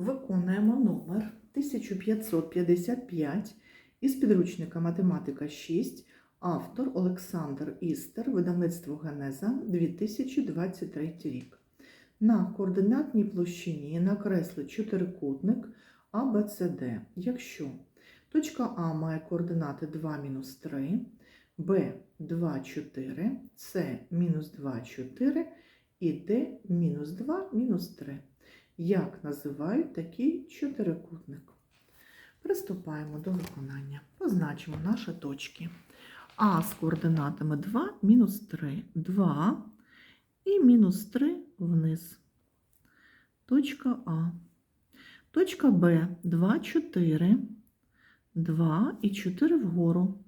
Виконуємо номер 1555 із підручника Математика 6, автор Олександр Істер, видавництво Генеза 2023 рік. На координатній площині накресли чотирикутник ABCD, якщо точка А має координати 2 мінус 3, Б 2, 4, С мінус 2, 4 і Д мінус 2, мінус 3. Як називають такий чотирикутник? Приступаємо до виконання. Позначимо наші точки. А з координатами 2, мінус 3, 2 і мінус 3 вниз. Точка А. Точка Б 2, 4, 2 і 4 вгору.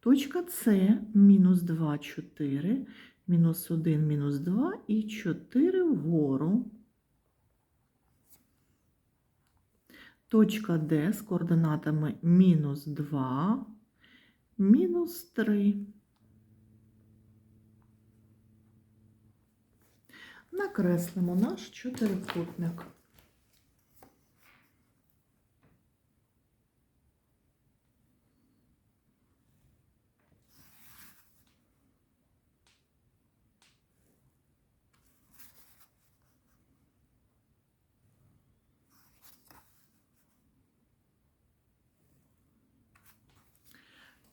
Точка С мінус 2, 4, мінус 1, мінус 2 і 4 вгору. Точка Д з координатами мінус 2, мінус 3. Накреслимо наш чотирикутник.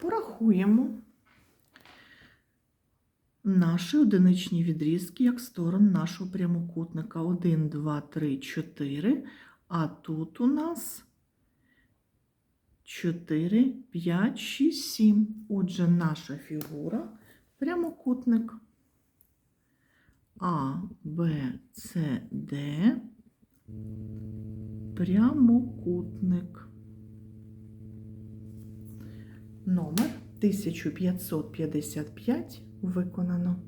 Порахуємо наші одиничні відрізки як сторон нашого прямокутника. 1, 2, 3, 4. А тут у нас 4, 5, 6, 7. Отже, наша фігура прямокутник. А, Б, С, Д. Прямокутник. Номер 1555 виконано.